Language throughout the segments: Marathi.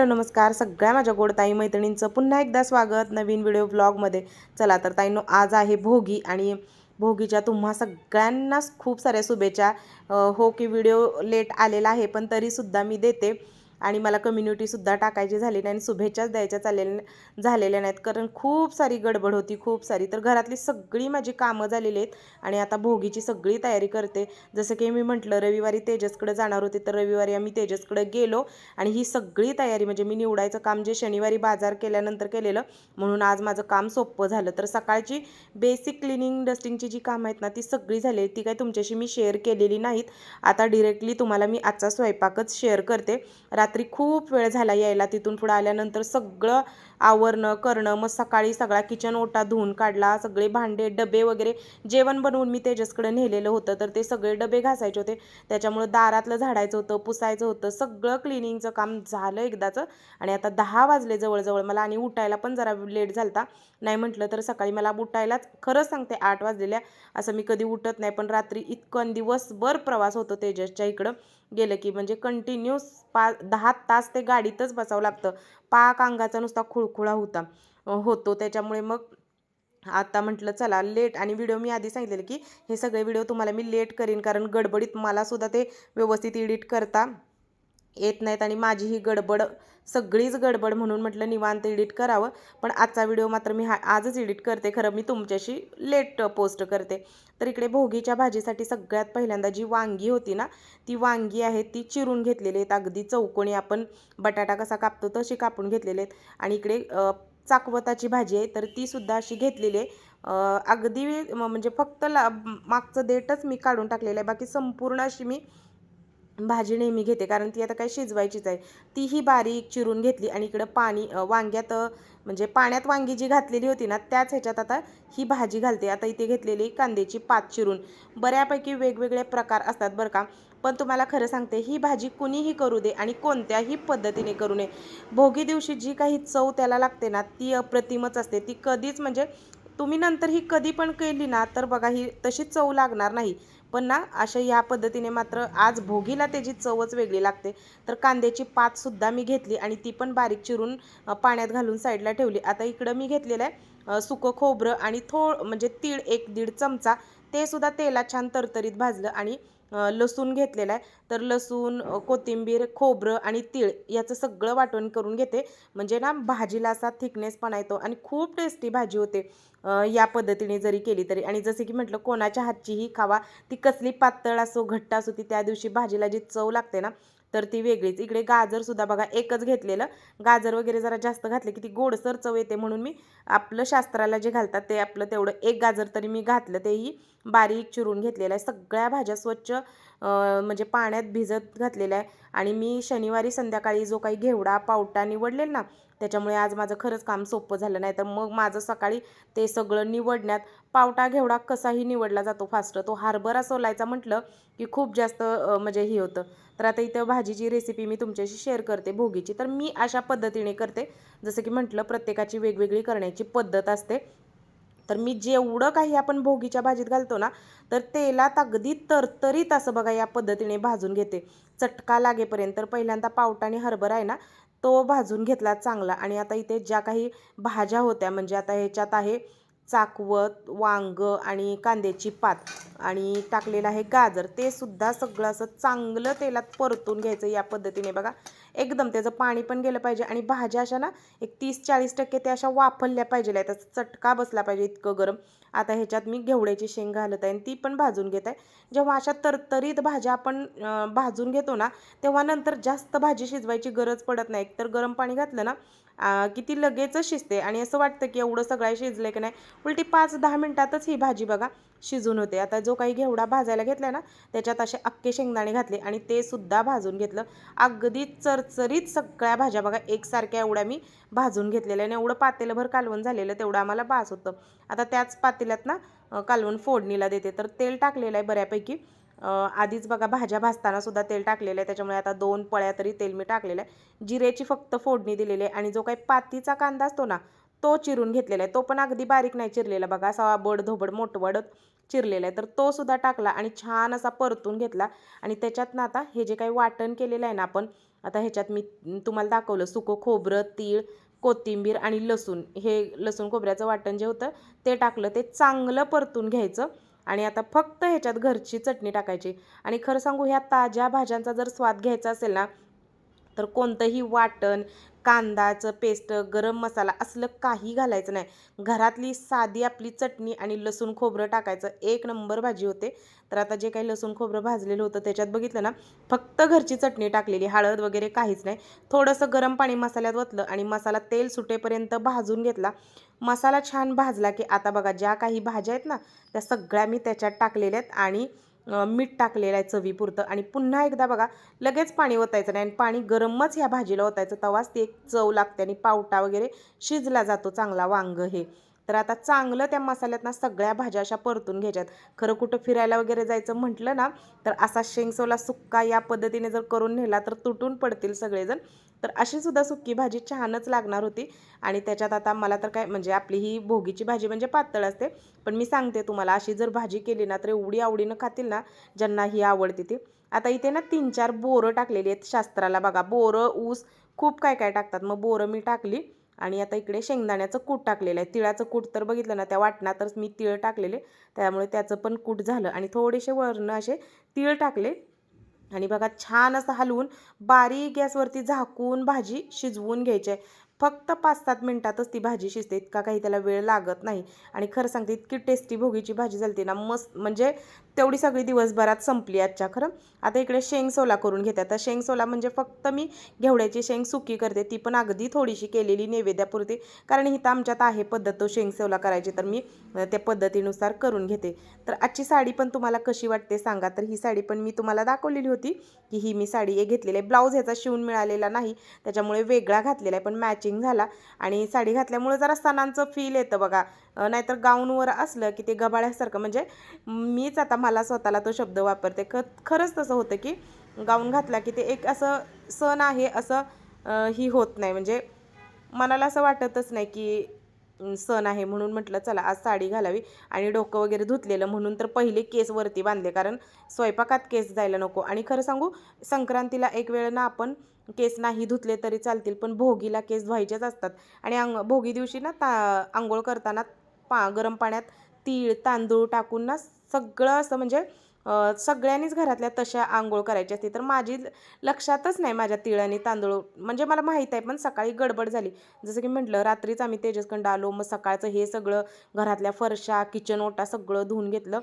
हॅलो नमस्कार. सगळ्या माझ्या गोड ताई मैत्रिणींचं पुन्हा एकदा स्वागत नवीन व्हिडिओ ब्लॉगमध्ये चला तर ताईंनो आज आहे भोगी आणि भोगीच्या तुम्हा सगळ्यांनाच खूप साऱ्या शुभेच्छा. हो की व्हिडिओ लेट आलेला आहे पण तरीसुद्धा मी देते. आणि मला कम्युनिटीसुद्धा टाकायची झाली नाही आणि शुभेच्छाच द्यायच्या चाललेल्या झालेल्या नाहीत. कारण खूप सारी गडबड होती खूप सारी. तर घरातली सगळी माझी कामं झालेली आहेत आणि आता भोगीची सगळी तयारी करते. जसं की मी म्हटलं रविवारी तेजसकडे जाणार होते तर रविवारी आम्ही तेजसकडे गेलो आणि ही सगळी तयारी म्हणजे मी निवडायचं काम जे शनिवारी बाजार केल्यानंतर केलेलं म्हणून आज माझं काम सोपं झालं. तर सकाळची बेसिक क्लिनिंग डस्टिंगची जी कामं आहेत ना ती सगळी झाली ती काही तुमच्याशी मी शेअर केलेली नाहीत. आता डिरेक्टली तुम्हाला मी आजचा स्वयंपाकच शेअर करते. रात्री रात्री खूप वेळ झाला यायला तिथून पुढं आल्यानंतर सगळं आवरणं करणं मग सकाळी सगळा किचन ओटा धुवून काढला सगळे भांडे डबे वगैरे जेवण बनवून मी तेजसकडे नेलेलं होतं. तर ते सगळे डबे घासायचे होते. त्याच्यामुळं दारातलं झाडायचं होतं पुसायचं होतं सगळं क्लिनिंगचं काम झालं एकदाचं. आणि आता दहा वाजले जवळजवळ मला आणि उठायला पण जरा लेट झाला नाही म्हटलं तर सकाळी मला उठायलाच खरंच सांगते आठ वाजलेल्या. असं मी कधी उठत नाही पण रात्री इतकं दिवसभर प्रवास होतो तेजसच्या इकडं. गेलं की म्हणजे कंटिन्यूस पा दहा तास ते गाडीतच बसावं लागतं. पाक अंगाचा नुसता खुळखुळा होता होतो. त्याच्यामुळे मग आता म्हटलं चला लेट आणि व्हिडिओ मी आधी सांगितलेलं की हे सगळे व्हिडिओ तुम्हाला मी लेट करीन कारण गडबडीत मलासुद्धा ते व्यवस्थित एडिट करता येत नाहीत आणि माझी ही गडबड सगळीच गडबड म्हणून म्हटलं निवांत एडिट करावं. पण आजचा व्हिडिओ मात्र मी हा आजच एडिट करते. खरं मी तुमच्याशी लेट पोस्ट करते. तर इकडे भोगीच्या भाजीसाठी सगळ्यात पहिल्यांदा जी वांगी होती ना ती वांगी आहेत ती चिरून घेतलेली आहेत. अगदी चौकोनी आपण बटाटा कसा कापतो तशी कापून घेतलेले आहेत. आणि इकडे चाकवताची भाजी आहे तर ती सुद्धा अशी घेतलेली आहे. अगदी म- म्हणजे फक्त ला मागचं देठच मी काढून टाकलेलं आहे. बाकी संपूर्ण अशी मी भाजी नेहमी घेते कारण ती आता काय शिजवायचीच आहे. तीही बारीक चिरून घेतली आणि इकडं पाणी वांग्यात म्हणजे पाण्यात वांगी जी घातलेली होती ना त्याच ह्याच्यात आता ही भाजी घालते. आता इथे घेतलेली कांद्याची पात चिरून. बऱ्यापैकी वेगवेगळे प्रकार असतात बरं का. पण तुम्हाला खरं सांगते ही भाजी कुणीही करू दे आणि कोणत्याही पद्धतीने करू नये. भोगी दिवशी जी काही चव त्याला लागते ना ती अप्रतिमच असते. ती कधीच म्हणजे तुम्ही नंतर ही कधी पण केली ना तर बघा ही तशी चव लागणार नाही. पण ना अशा ह्या पद्धतीने मात्र आज भोगीला त्याची चवच वेगळी लागते. तर कांद्याची पातसुद्धा मी घेतली आणि ती पण बारीक चिरून पाण्यात घालून साईडला ठेवली. आता इकडं मी घेतलेलं आहे सुकं खोबरं आणि थोड म्हणजे तीळ एक दीड चमचा ते सुद्धा तेलात छान तरतरीत भाजलं आणि लसूण घेतलेला आहे. तर लसूण कोथिंबीर खोबरं आणि तीळ याचं सगळं वाटण करून घेते. म्हणजे ना भाजीला असा थिकनेसपणा येतो आणि खूप टेस्टी भाजी होते. या पद्धतीने जरी केली तरी. आणि जसे की म्हटलं कोणाच्या हातचीही खावा. ती कसली पातळ असो घट्ट असो ती त्या दिवशी भाजीला जी चव लागते ना तर ती वेगळीच. इकडे गाजरसुद्धा बघा एकच घेतलेलं. गाजर वगैरे जरा जास्त घातले की ती गोडसर चव येते म्हणून मी आपलं शास्त्राला जे घालतात ते आपलं तेवढं एक गाजर तरी मी घातलं तेही बारीक चिरून घेतलेलं आहे. सगळ्या भाज्या स्वच्छ म्हणजे पाण्यात भिजत घातलेल्या आहे. आणि मी शनिवारी संध्याकाळी जो काही घेवडा पावटा निवडलेला ना त्याच्यामुळे आज माझं खरंच काम सोपं झालं नाही. तर मग माझं सकाळी ते सगळं निवडण्यात पावटा घेवडा कसाही निवडला जातो फास्ट तो हार्बरा सोलायचा म्हटलं की खूप जास्त म्हणजे हे होतं. तर आता इथं भाजीची रेसिपी मी तुमच्याशी शेअर करते भोगीची. तर मी अशा पद्धतीने करते. जसं की म्हटलं प्रत्येकाची वेगवेगळी करण्याची पद्धत असते. तर मी जेवढं काही आपण भोगीच्या भाजीत घालतो ना तर तेलात अगदी तरतरीत असं बघा या पद्धतीने भाजून घेते. चटका लागेपर्यंत. तर पहिल्यांदा पावटा आणि हरभरा आहे ना तो भाजून घेतला चांगला. आणि आता इथे ज्या काही भाज्या होत्या म्हणजे आता ह्याच्यात आहे चाकवत वांग आणि कांद्याची पात आणि टाकलेलं आहे गाजर ते सुद्धा सगळं असं चांगलं तेलात परतून घ्यायचं या पद्धतीने. बघा एकदम त्याचं पाणी पण गेलं पाहिजे आणि भाज्या अशा ना एक तीस चाळीस टक्के त्या अशा वाफरल्या पाहिजे आहेत. त्याचा चटका बसला पाहिजे इतकं गरम. आता ह्याच्यात मी घेवड्याची शेंग घालत आहे आणि ती पण भाजून घेत आहे. जेव्हा अशा तरतरीत भाज्या आपण भाजून घेतो ना तेव्हा नंतर जास्त भाजी शिजवायची गरज पडत नाही. तर गरम पाणी घातलं ना किती की ती लगेचच शिजते. आणि असं वाटतं की एवढं सगळं शिजलं की नाही. उलटी पाच दहा मिनटातच ही भाजी बघा शिजून होते. आता जो काही घेवडा भाजायला घेतला ना त्याच्यात असे अख्खे शेंगदाणे घातले आणि ते सुद्धा भाजून घेतलं. अगदी चरचरीत सगळ्या भाज्या बघा एकसारख्या एवढ्या मी भाजून घेतलेल्या आणि एवढं पातेलभर कालवण झालेलं तेवढं आम्हाला बास होतं. आता त्याच पातेल्यात ना कालवण फोडणीला देते. तर तेल टाकलेलं आहे बऱ्यापैकी. आधीच बघा भाज्या भाजताना सुद्धा तेल टाकलेलं आहे. त्याच्यामुळे आता दोन पळ्या तरी तेल मी टाकलेलं आहे. जिरेची फक्त फोडणी दिलेली आहे आणि जो काही पातीचा कांदा असतो ना तो चिरून घेतलेला आहे. तो पण अगदी बारीक नाही चिरलेला बघा. असा बड धोबड मोठवडत चिरलेला आहे. तर तो सुद्धा टाकला आणि छान असा परतून घेतला. आणि त्याच्यात ना आता हे जे काही वाटण केलेलं आहे ना आपण आता ह्याच्यात मी तुम्हाला दाखवलं सुकं खोबरं तीळ कोथिंबीर आणि लसूण. हे लसूण खोबऱ्याचं वाटण जे होतं ते टाकलं. ते चांगलं परतून घ्यायचं. आणि आता फक्त ह्याच्यात घरची चटणी टाकायची. आणि खरं सांगू ह्या ताज्या भाज्यांचा जर स्वाद घ्यायचा असेल ना तर कोणतंही वाटण कांदाचं पेस्ट गरम मसाला असलं काही घालायचं नाही. घरातली साधी आपली चटणी आणि लसूण खोबरं टाकायचं. एक नंबर भाजी होते. तर आता जे काही लसूण खोबरं भाजलेलं होतं त्याच्यात बघितलं ना फक्त घरची चटणी टाकलेली हळद वगैरे काहीच नाही. थोडंसं गरम पाणी मसाल्यात ओतलं आणि मसाला तेल सुटेपर्यंत भाजून घेतला. मसाला छान भाजला की आता बघा ज्या काही भाज्या आहेत ना त्या सगळ्या मी त्याच्यात टाकलेल्या आहेत आणि मीठ टाकलेलं आहे चवीपुरतं. आणि पुन्हा एकदा बघा लगेच पाणी ओतायचं नाही आणि पाणी गरमच ह्या भाजीला ओतायचं. तवाच ती एक चव लागते आणि पावटा वगैरे शिजला जातो चांगला वांग हे. तर आता चांगलं त्या मसाल्यात ना सगळ्या भाज्या अशा परतून घ्यायच्यात. खरं कुठं फिरायला वगैरे जायचं म्हटलं ना तर असा शेंगसोला सुक्का या पद्धतीने जर करून नेला तर तुटून पडतील सगळेजण. तर अशी सुद्धा सुक्की भाजी छानच लागणार होती. आणि त्याच्यात आता मला तर काय म्हणजे आपली ही भोगीची भाजी म्हणजे पातळ असते. पण मी सांगते तुम्हाला अशी जर भाजी केली ना तर एवढी आवडीनं खातील ना ज्यांना ही आवडते ती. आता इथे ना तीन चार बोरं टाकलेली आहेत शास्त्राला बघा. बोरं ऊस खूप काय काय टाकतात. मग बोरं मी टाकली. आणि आता इकडे शेंगदाण्याचं कूट टाकलेलं आहे. तिळाचं कूट तर बघितलं ना त्या वाटणातच मी तिळ टाकलेले. त्यामुळे त्याचं पण कूट झालं. आणि थोडेसे वर्ण असे तिळ टाकले. आणि बघा छान असं हलवून बारीक गॅसवरती झाकून भाजी शिजवून घ्यायची आहे. फक्त पाच सात मिनटातच ती भाजी शिजते इतका काही त्याला वेळ लागत नाही. आणि खरं सांगते इतकी टेस्टी भोगीची भाजी झाली ना मस्त म्हणजे तेवढी सगळी दिवसभरात संपली आजच्या खरं? आता इकडे शेंग सोला करून घेते. आता शेंग सोला म्हणजे फक्त मी घेवड्याची शेंग सुकी करते. ती पण अगदी थोडीशी केलेली नैवेद्यापुरती कारण इथं आमच्यात आहे पद्धत तो शेंग सोला करायची तर मी त्या पद्धतीनुसार करून घेते. तर आजची साडी पण तुम्हाला कशी वाटते सांगा. तर ही साडी पण मी तुम्हाला दाखवलेली होती की ही मी साडी हे घेतलेली आहे. ब्लाऊज ह्याचा शिवून मिळालेला नाही त्याच्यामुळे वेगळा घातलेला आहे पण मॅचिंग झाला. आणि साडी घातल्यामुळे जरा सणांचं फील येतं बघा. नाहीतर गाऊनवर असलं की ते गबाळ्यासारखं. म्हणजे मीच आता मला स्वतःला तो शब्द वापरते. ख खरंच तसं होतं की गाऊन घातला की ते एक असं सण आहे असं ही होत नाही. म्हणजे मनाला असं वाटतच नाही की सण आहे म्हणून म्हटलं चला आज साडी घालावी आणि डोकं वगैरे धुतलेलं. म्हणून तर पहिले केस वरती बांधले कारण स्वयंपाकात केस जायला नको. आणि खरं सांगू संक्रांतीला एक वेळ ना आपण केस नाही धुतले तरी चालतील पण भोगीला केस धुवायचेच असतात. आणि अंग भोगी दिवशी ना ता आंघोळ करताना पा गरम पाण्यात तीळ तांदूळ टाकून ना सगळं असं म्हणजे सगळ्यांनीच घरातल्या तशा आंघोळ करायची असते. तर माझी लक्षातच नाही माझ्या तिळ आणि तांदूळ. म्हणजे मला माहीत आहे पण सकाळी गडबड झाली. जसं की म्हटलं रात्रीच आम्ही तेजसखंड आलो. मग सकाळचं हे सगळं घरातल्या फरशा किचन ओटा सगळं धुवून घेतलं.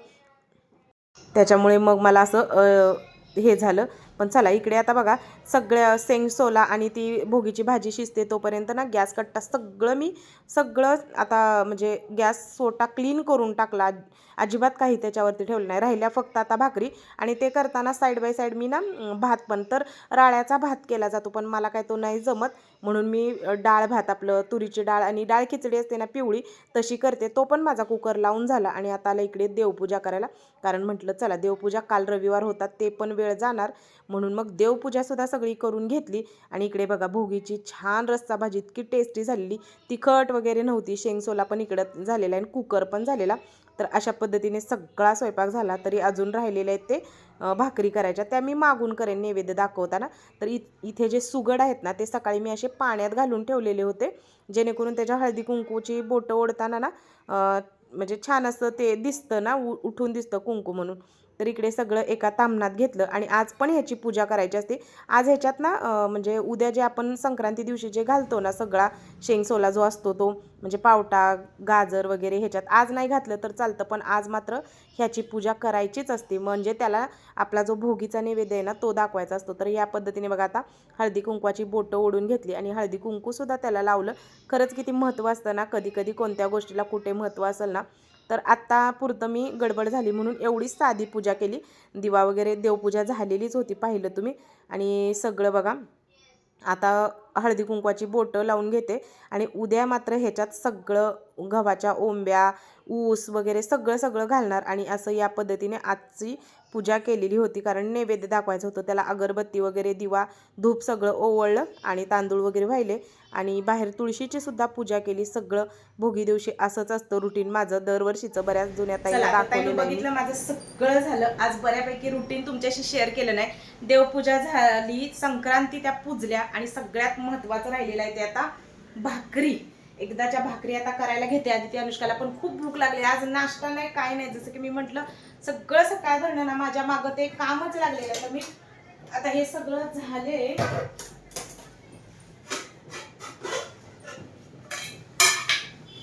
त्याच्यामुळे मग मला असं हे झालं. पण चला इकडे आता बघा सगळ्या सेंग सोला आणि ती भोगीची भाजी शिजते तोपर्यंत ना गॅस कट्टा सगळं मी सगळं आता म्हणजे गॅस सोटा क्लीन करून टाकला. अजिबात काही त्याच्यावरती ठेवलं नाही. राहिल्या फक्त आता भाकरी आणि ते करताना साईड बाय साईड मी ना भात पण. तर राळ्याचा भात केला जातो पण मला काय तो नाही जमत. म्हणून मी डाळ भात आपलं तुरीची डाळ आणि डाळ खिचडी असते ना पिवळी तशी करते. तो पण माझा कुकर लावून झाला आणि आता आला इकडे देवपूजा करायला. कारण म्हटलं चला देवपूजा काल रविवार होता ते पण वेळ जाणार. म्हणून मग देवपूजासुद्धा सगळी करून घेतली. आणि इकडे बघा भोगीची छान रस्सा भाजी इतकी टेस्टी झालेली. तिखट वगैरे नव्हती शेंगसोला पण इकडं झालेला आणि कुकर पण झालेला. तर अशा पद्धतीने सगळा स्वयंपाक झाला तरी अजून राहिलेले आहेत ते भाकरी करायच्या. त्या मी मागून करेन नैवेद्य दाखवताना. तर इ इथे जे सुगड आहेत ना ते सकाळी मी असे पाण्यात घालून ठेवलेले होते. जेणेकरून त्याच्या हळदी कुंकूची बोटं ओढताना ना म्हणजे छान असं ते दिसतं ना उठून दिसतं कुंकू म्हणून. तर इकडे सगळं एका तामणात घेतलं आणि आज पण ह्याची पूजा करायची असते. आज ह्याच्यात ना म्हणजे उद्या जे आपण संक्रांती दिवशी जे घालतो ना सगळा शेंगसोला जो असतो तो म्हणजे पावटा गाजर वगैरे ह्याच्यात आज नाही घातलं तर चालतं पण आज मात्र ह्याची पूजा करायचीच असते. म्हणजे त्याला आपला जो भोगीचा नैवेद्य आहे ना तो दाखवायचा असतो. तर या पद्धतीने बघा आता हळदी कुंकवाची बोटं ओढून घेतली आणि हळदी कुंकूसुद्धा त्याला लावलं. खरंच किती महत्त्व असतं ना कधी कधी कोणत्या गोष्टीला कुठे महत्त्व असेल ना तर आत्ता पुरतं मी गडबड झाली म्हणून एवढीच साधी पूजा केली. दिवा वगैरे देवपूजा झालेलीच होती पाहिलं तुम्ही. आणि सगळं बघा आता हळदी कुंकवाची बोटं लावून घेते. आणि उद्या मात्र ह्याच्यात सगळं गव्हाच्या ओंब्या ऊस वगैरे सगळं सगळं घालणार. आणि असं या पद्धतीने आजची पूजा केलेली होती कारण नैवेद्य दाखवायचं होतं. त्याला अगरबत्ती वगैरे दिवा धूप सगळं ओवळलं आणि तांदूळ वगैरे वाहिले आणि बाहेर तुळशीची सुद्धा पूजा केली. सगळं भोगी दिवशी असंच असतं रुटीन माझं दरवर्षीचं बऱ्याच जुन्या ताईला. बघितलं माझं सगळं झालं. आज बऱ्यापैकी रुटीन तुमच्याशी शेअर केलं नाही. देवपूजा झाली संक्रांती त्या पूजल्या आणि सगळ्यात महत्वाचं राहिलेलं आहे ते आता भाकरी. एकदाच्या भाकरी आता करायला घेते आधी ती अनुष्काला पण खूप भूक लागली. आज नाश्ता नाही काय नाही. जसं की मी म्हटलं सगळं सकाळ धरणं ना माझ्या मागं ते कामच लागलेलं आहे. तर मी आता हे सगळं झाले.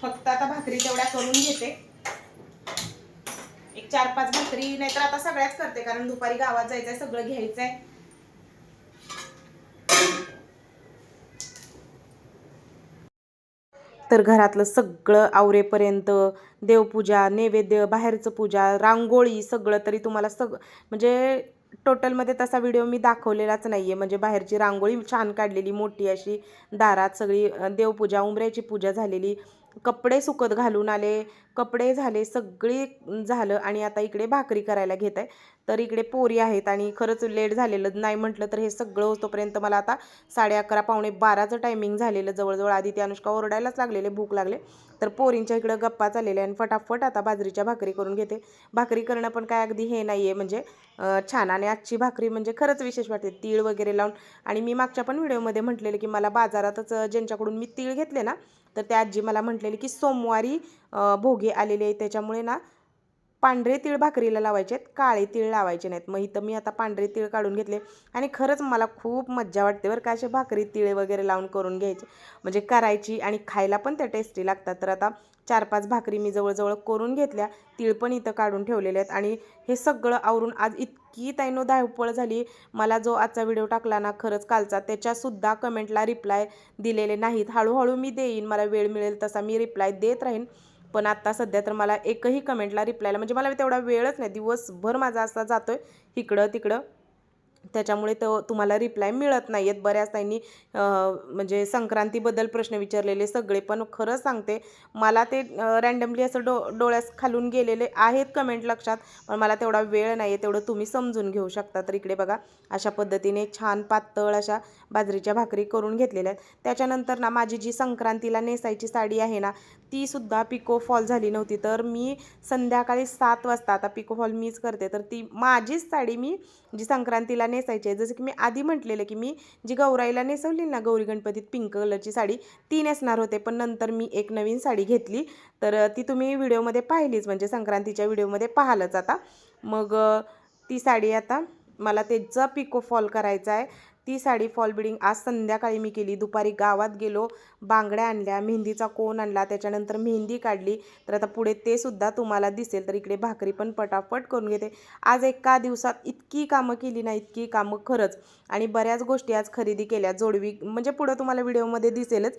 फक्त आता भाकरी तेवढ्या करून घेते. एक चार पाच भाकरी नाहीतर आता सगळ्याच करते कारण दुपारी गावात जायचंय सगळं घ्यायचंय. तर घरातलं सगळं आवरेपर्यंत देवपूजा नैवेद्य बाहेरचं पूजा रांगोळी सगळं तरी तुम्हाला सग म्हणजे टोटलमध्ये तसा व्हिडिओ मी दाखवलेलाच नाही आहे म्हणजे बाहेरची रांगोळी छान काढलेली मोठी अशी दारात सगळी देवपूजा उंबऱ्याची पूजा झालेली. कपडे सुकत घालून आले कपडे झाले सगळी झालं आणि आता इकडे भाकरी करायला घेत आहे. तर इकडे पोरी आहेत आणि खरंच लेट झालेलं नाही म्हटलं तर हे सगळं होतोपर्यंत मला आता साडे अकरा पावणे बाराचं टायमिंग झालेलं जवळजवळ. आधी ते अनुष्का ओरडायलाच लागलेले भूक लागले. तर पोरींच्या इकडं गप्पा चाललेल्या आणि फटाफट आता बाजरीच्या भाकरी करून घेते. भाकरी करणं पण काय अगदी हे नाही आहे म्हणजे छान आणि आजची भाकरी म्हणजे खरंच विशेष वाटते. तीळ वगैरे लावून आणि मी मागच्या पण व्हिडिओमध्ये म्हटलेलं की मला बाजारातच ज्यांच्याकडून मी तीळ घेतले ना तर त्या आजी मला म्हटलेली की सोमवारी भोगे आलेले आहे त्याच्यामुळे ना पांढरे तीळ भाकरीला लावायचे आहेत काळे तीळ लावायचे नाहीत. मग इथं मी आता पांढरे तीळ काढून घेतले आणि खरंच मला खूप मज्जा वाटते बरं का असे भाकरी तिळे वगैरे लावून करून घ्यायचे. म्हणजे करायची आणि खायला पण त्या टेस्टी लागतात. तर आता चार पाच भाकरी मी जवळजवळ करून घेतल्या. तीळ पण इथं काढून ठेवलेले आहेत आणि हे सगळं आवरून आज इतकी ताईनो धावपळ झाली. मला जो आजचा व्हिडिओ टाकला ना खरंच कालचा त्याच्यासुद्धा कमेंटला रिप्लाय दिलेले नाहीत. हळूहळू मी देईन मला वेळ मिळेल तसा मी रिप्लाय देत राहीन. पण आत्ता सध्या तर मला एकही कमेंटला रिप्लायला म्हणजे मला तेवढा वेळच नाही दिवसभर माझा असा जातो आहे इकडं तिकडं त्याच्यामुळे तो तुम्हाला रिप्लाय मिळत नाही आहेत बऱ्याच ताईंनी म्हणजे संक्रांतीबद्दल प्रश्न विचारलेले सगळे पण खरं सांगते. मला ते रँडमली असं डो डोळ्यास खालून गेलेले आहेत कमेंट लक्षात पण मला तेवढा वेळ नाही आहे तेवढं तुम्ही समजून घेऊ शकता. तर इकडे बघा अशा पद्धतीने छान पातळ अशा बाजरीच्या भाकरी करून घेतलेल्या आहेत. त्याच्यानंतर ना माझी जी संक्रांतीला नेसायची साडी आहे ना ती सुद्धा पिको फॉल झाली नव्हती. तर मी संध्याकाळी सात वाजता आता पिको फॉल मीच करते. तर ती माझीच साडी मी जी संक्रांतीला नेसायची. आहे जसं की मी आधी म्हटलेलं की मी जी गौराईला नेसवली ना गौरी गणपतीत पिंक कलरची साडी ती नेसणार होते. पण नंतर मी एक नवीन साडी घेतली. तर ती तुम्ही व्हिडिओमध्ये पाहिलीच. म्हणजे संक्रांतीच्या व्हिडिओमध्ये पाहालच आता. मग ती साडी आता मला त्याचा पिको फॉल करायचा आहे. ती साडी फॉल बिडिंग आज संध्याकाळी मी केली. दुपारी गावात गेलो बांगड्या आणल्या मेहंदीचा कोण आणला त्याच्यानंतर मेहंदी काढली. तर आता पुढे ते सुद्धा तुम्हाला दिसेल. तर इकडे भाकरी पण पटापट करून घेते. आज एका दिवसात इतकी कामं केली ना इतकी कामं खरंच. आणि बऱ्याच गोष्टी आज खरेदी केल्या. जोडवी म्हणजे पुढं तुम्हाला व्हिडिओमध्ये दिसेलच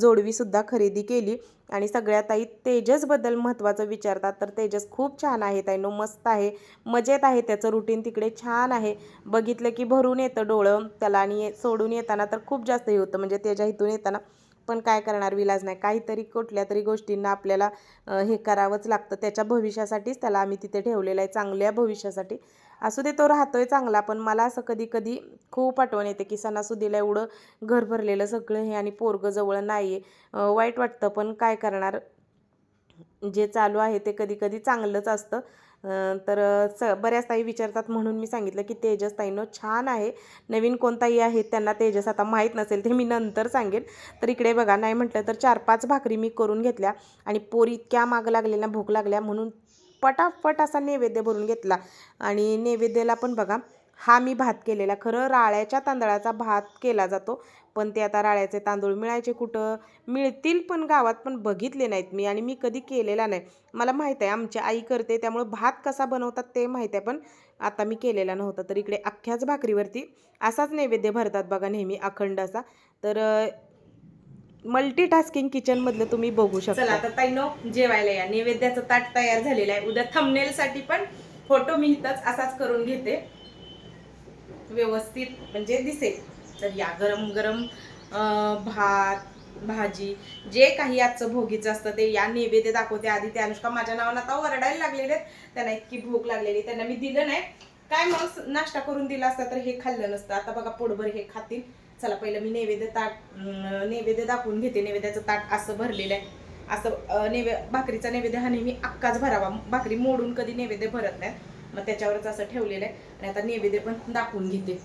जोडवीसुद्धा खरेदी केली. आणि सगळ्यात ताई तेजसबद्दल महत्त्वाचं विचारतात. तर तेजस खूप छान आहे ताईनो मस्त आहे. मजेत आहे त्याचं रुटीन तिकडे छान आहे. बघितलं की भरून येतं डोळं त्याला आणि सोडून येताना तर खूप जास्त हे होतं. म्हणजे त्याच्या इथून येताना पण काय करणार? विलाज नाही. काहीतरी कुठल्या तरी गोष्टींना आपल्याला हे करावंच लागतं. त्याच्या भविष्यासाठीच त्याला आम्ही तिथे ठेवलेलं आहे. चांगल्या भविष्यासाठी. असू दे तो राहतोय चांगला पण मला असं कधी कधी खूप आठवण येते की सणासुदीला एवढं घर भरलेलं सगळं हे आणि पोरगं जवळ नाही आहे वाईट वाटतं पण काय करणार? जे चालू आहे ते कधी कधी चांगलंच असतं. तर स बऱ्याच ताई विचारतात म्हणून मी सांगितलं की तेजस ताईनं छान आहे. नवीन कोणताही आहे त्यांना तेजस आता माहीत नसेल ते मी नंतर सांगेन. तर इकडे बघा नाही म्हटलं तर चार पाच भाकरी मी करून घेतल्या आणि पोरी इतक्या माग लागलेल्या भूक लागल्या म्हणून पटापट असा नैवेद्य भरून घेतला. आणि नैवेद्याला पण बघा हा मी भात केलेला. खरं राळ्याच्या तांदळाचा भात केला जातो पण ते आता राळ्याचे तांदूळ मिळायचे कुठं? मिळतील पण गावात पण बघितले नाहीत मी आणि मी कधी केलेला नाही. मला माहीत आहे आमची आई करते त्यामुळे भात कसा बनवतात ते माहीत आहे पण आता मी केलेला नव्हता. तर इकडे अख्ख्याच भाकरीवरती असाच नैवेद्य भरतात बघा नेहमी अखंड असा. तर मल्टीटास्किंग किचनमधलं तुम्ही बघू चला शकता. आता ताईनो जेवायला या. नैवेद्याचं ताट तयार झालेलं आहे. उद्या थंबनेल साठी पण फोटो मी इथंच असाच करून घेते. व्यवस्थित म्हणजे दिसेल. तर या गरम गरम भात भाजी जे काही आजचं भोगीचं असतं ते या नैवेद्य दाखवते. आधी त्या अनुष्का माझ्या नावानं आता ओरडायला लागलेले आहेत. त्यांना इतकी भूक लागलेली त्यांना मी दिलं नाही. काय मग नाश्ता करून दिला असता तर हे खाल्लं नसतं. आता बघा पोटभर हे खातील. चला पहिलं मी नैवेद्य ताट नैवेद्य दाखवून घेते. नैवेद्याचं ताट असं भरलेलं आहे. असं नैवे भाकरीचा नैवेद्य हा नेहमी अक्काच भरावा. भाकरी मोडून कधी नैवेद्य भरत नाही. मग त्याच्यावरच असं ठेवलेलं आहे. आणि आता नैवेद्य पण दाखवून घेते.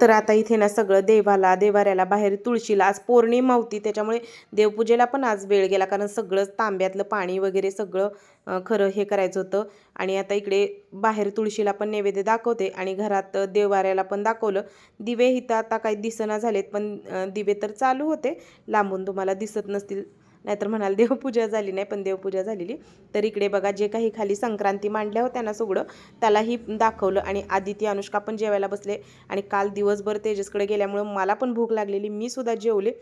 तर आता इथे ना सगळं देवाला देवाऱ्याला बाहेर तुळशीला आज पौर्णिमा होती त्याच्यामुळे देवपूजेला पण आज वेळ गेला कारण सगळंच तांब्यातलं पाणी वगैरे सगळं खरं हे करायचं होतं. आणि आता इकडे बाहेर तुळशीला पण नैवेद्य दाखवते आणि घरात देवाऱ्याला पण दाखवलं. दिवे इथं आता काही दिसना झालेत पण दिवे तर चालू होते. लांबून तुम्हाला दिसत नसतील. नाहीतर म्हणाल देवपूजा झाली नाही पण देवपूजा झालेली. तर इकडे बघा जे काही खाली संक्रांती मांडल्या होत्या ना सगळं त्यालाही दाखवलं. आणि आदिती अनुष्का पण जेवायला बसले. आणि काल दिवसभर तेजसकडे गेल्यामुळं मला पण भूक लागलेली. मी सुद्धा जेवले.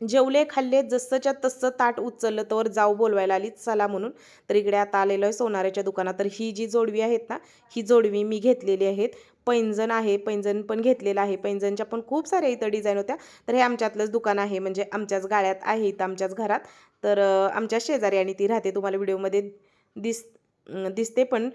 जेवले खाल्ले जसंच्या तसं ताट उचललं तर जाऊ बोलवायला आली. चला म्हणून. तर इकडे आता आलेलो आहे सोनाऱ्याच्या दुकानात. तर ही जी जोडवी आहेत ना ही जोडवी मी घेतलेली आहेत. पैंजण आहे पैंजण पण घेतलेलं आहे. पैंजणच्या पण खूप साऱ्या इथं डिझाईन होत्या. तर हे आमच्यातलंच दुकान आहे म्हणजे आमच्याच गाळ्यात आहे इथं आमच्याच घरात. तर आमच्या शेजारी आणि ती राहते. तुम्हाला व्हिडिओमध्ये दिस दिसते पण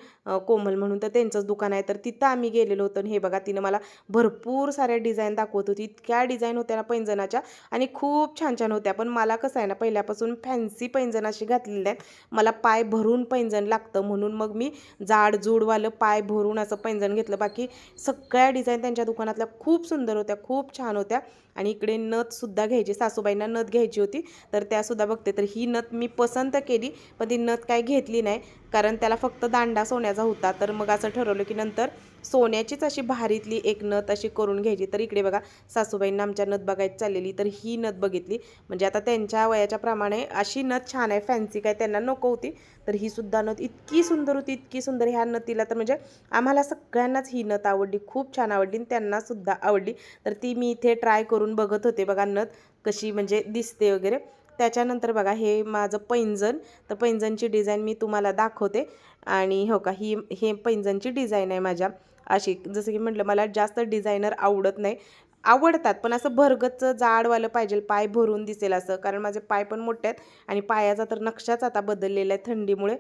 कोमल म्हणून तर त्यांचंच दुकान आहे. तर तिथं आम्ही गेलेलो होतो आणि हे बघा तिनं मला भरपूर साऱ्या डिझाईन दाखवत होती. इतक्या डिझाईन होत्या ना पैंजणाच्या आणि खूप छान छान होत्या. पण मला कसं आहे ना पहिल्यापासून फॅन्सी पैंजण अशी घातलेली आहेत मला पाय भरून पैंजण लागतं म्हणून मग मी जाड जूडवालं पाय भरून असं पैंजण घेतलं. बाकी सगळ्या डिझाईन त्यांच्या दुकानातल्या खूप सुंदर होत्या खूप छान होत्या. आणि इकडे नथसुद्धा घ्यायची सासूबाईंना नथ घ्यायची होती. तर त्यासुद्धा बघते. तर ही नथ मी पसंत केली पण ती नथ काय घेतली नाही. कारण त्याला फक्त दांडा सोन्याचा होता. तर मग असं ठरवलं की नंतर सोन्याचीच अशी भारीतली एक नथ अशी करून घ्यायची. तर इकडे बघा सासूबाईंना आमच्या नथ बघायची चाललेली. तर ही नथ बघितली. म्हणजे आता त्यांच्या वयाच्या प्रमाणे अशी नथ छान आहे फॅन्सी काय त्यांना नको होती. तर ही सुद्धा नथ इतकी सुंदर होती इतकी सुंदर. ह्या नथीला तर म्हणजे आम्हाला सगळ्यांनाच ही नथ आवडली. खूप छान आवडली आणि आवडली. तर ती मी इथे ट्राय करून बघत होते बघा नथ कशी म्हणजे दिसते वगैरे. त्याच्यानंतर बघा हे माझं पैंजण. तर पैंजणची डिझाईन मी तुम्हाला दाखवते. आणि हो का ही हे पैंजणची डिझाईन आहे माझ्या. अशी जसं की म्हटलं मला जास्त डिझायनर आवडत नाही. आवडतात पण असं भरगतचं जाडवालं पाहिजे पाय भरून दिसेल असं. कारण माझे पाय पण मोठे आहेत आणि पायाचा तर नक्षाच आता बदललेला आहे थंडीमुळे.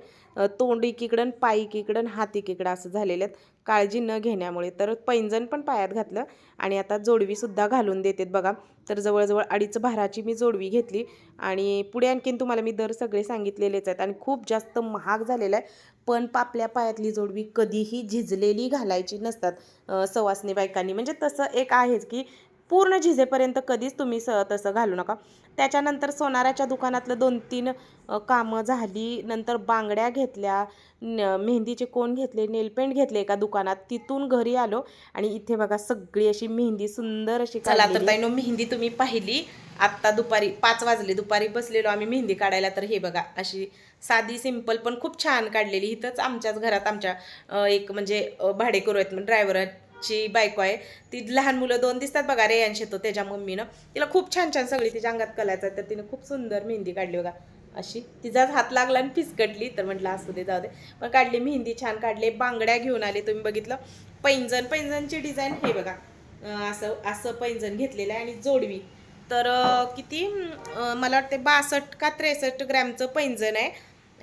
तोंड एकीकडं पाय एकीकडं हात एकीकडं असं झालेले आहेत. काळजी न घेण्यामुळे. तर पैंजण पण पायात घातलं आणि आता जोडवीसुद्धा घालून देतात बघा. तर जवळजवळ अडीच भाराची मी जोडवी घेतली आणि पुढे आणखीन तुम्हाला मी दर सगळे सांगितलेलेच आहेत आणि खूप जास्त महाग झालेला आहे. पण पापल्या पायातली जोडवी कधीही झिजलेली घालायची नसतात सवासनी बायकांनी. म्हणजे तसं एक आहेच की पूर्ण झिजेपर्यंत कधीच तुम्ही स तसं घालू नका. त्याच्यानंतर सोनाराच्या दुकानातलं दोन तीन कामं झाली. नंतर बांगड्या घेतल्या. न मेहंदीचे कोण घेतले? नेलपेंट घेतले एका दुकानात. तिथून घरी आलो आणि इथे बघा सगळी अशी मेहंदी सुंदर अशी चला तर. ताईनो मेहंदी तुम्ही पाहिली. आत्ता दुपारी पाच वाजले. दुपारी बसलेलो आम्ही मेहंदी काढायला. तर हे बघा अशी साधी सिंपल पण खूप छान काढलेली. इथंच आमच्याच घरात आमच्या एक म्हणजे भाडेकरू आहेत म्हणजे ची बायको आहे. ती लहान मुलं दोन दिसतात बघा रेयांश येतो त्याच्या मम्मीनं. तिला खूप छान छान सगळी तिच्या अंगात कलायचं आहे. तर तिने खूप सुंदर मेहंदी काढली बघा. अशी. तिचाच हात लागला आणि फिसकटली. तर म्हटलं असू दे जाऊ दे. पण काढली मेहंदी छान काढले. बांगड्या घेऊन आले. तुम्ही बघितलं? पैंजण पैंजणची डिझाईन हे बघा. असं असं पैंजण घेतलेलं आहे आणि जोडवी. तर किती मला वाटते बासष्ट का त्रेसष्ट ग्रॅमचं पैंजण आहे.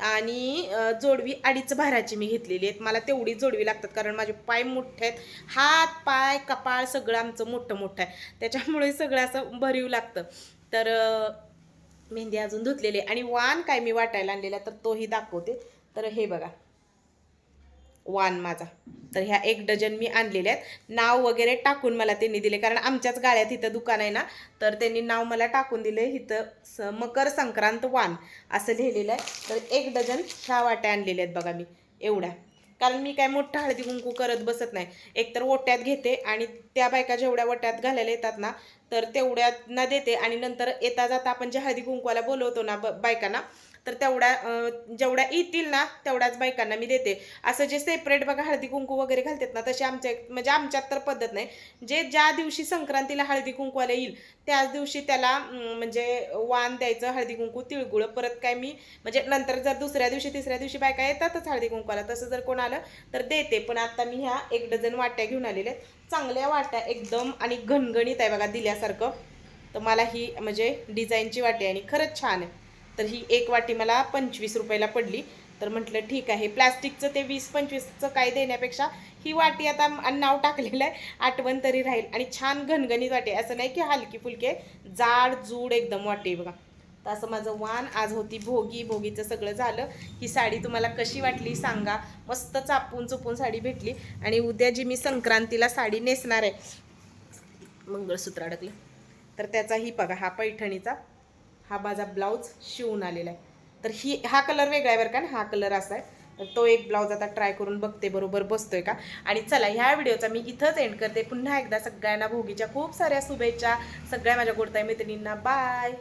आणि जोडवी अडीच भाराची मी घेतलेली आहेत. मला तेवढी जोडवी लागतात कारण माझे पाय मोठे आहेत. हात पाय कपाळ सगळं आमचं मोठं मोठं आहे. त्याच्यामुळे सगळं असं भरीव लागतं. तर मेहंदी अजून धुतलेली आहे. आणि वाण काय मी वाटायला आणलेला तर तोही दाखवते. तर हे बघा. वान माझा. तर ह्या एक डझन मी आणलेल्या आहेत. नाव वगैरे टाकून मला त्यांनी दिले कारण आमच्याच गाळ्यात इथं दुकान आहे ना तर त्यांनी नाव मला टाकून दिले इथं स मकर संक्रांत वान असं लिहिलेलं आहे. तर एक डझन ह्या वाट्या आणलेल्या आहेत बघा मी एवढ्या. कारण मी काय मोठं हळदी कुंकू करत बसत नाही. एकतर ओट्यात घेते आणि त्या बायका जेवढ्या ओट्यात घालायला येतात ना तर तेवढ्यात ना देते आणि नंतर येता जाता आपण जे हळदी कुंकवाला बोलवतो ना ब बायकांना तर तेवढ्या जेवढ्या येतील ना तेवढ्याच बायकांना मी देते. असं जे सेपरेट बघा हळदी कुंकू वगैरे घालतात ना तसे आमच्या म्हणजे आमच्यात तर पद्धत नाही. जे ज्या दिवशी संक्रांतीला हळदी कुंकवाला येईल त्याच दिवशी त्याला म्हणजे वाण द्यायचं हळदी कुंकू तिळगुळ परत काय मी म्हणजे नंतर जर दुसऱ्या दिवशी तिसऱ्या दिवशी बायका येतातच हळदी कुंकवाला तसं जर कोण आलं तर देते. पण आता मी ह्या एक डझन वाट्या घेऊन आलेल्या आहेत. चांगल्या वाट्या एकदम आणि घणघणीत आहे बघा दिल्यासारखं. तर मला ही म्हणजे डिझाईनची वाटी आहे आणि खरंच छान आहे. तर ही एक वाटी मला पंचवीस रुपयाला पडली. तर म्हटलं ठीक आहे प्लास्टिकचं ते वीस पंचवीसचं काय देण्यापेक्षा ही वाटी आता नाव टाकलेलं आहे आठवण तरी राहील. आणि छान घनघणीत वाटी असं नाही की हलकी फुलके जाड जूड एकदम वाटी बघा. तर असं माझं वान आज होती भोगी भोगीचं सगळं झालं. ही साडी तुम्हाला कशी वाटली सांगा. मस्त चापून चुपून साडी भेटली. आणि उद्या जी मी संक्रांतीला साडी नेसणार आहे मंगळसूत्र अडकलं. तर त्याचा ही बघा हा पैठणीचा. हा माझा ब्लाऊज शिवून आलेला आहे. तर ही हा कलर वेगळा आहे बरं का ना हा कलर असा आहे. तर तो एक ब्लाऊज आता ट्राय करून बघते बरोबर बसतोय का? आणि चला ह्या व्हिडिओचा मी इथंच एंड करते. पुन्हा एकदा सगळ्यांना भोगीच्या खूप साऱ्या शुभेच्छा. सगळ्या माझ्या गोडताई मैत्रिणींना. बाय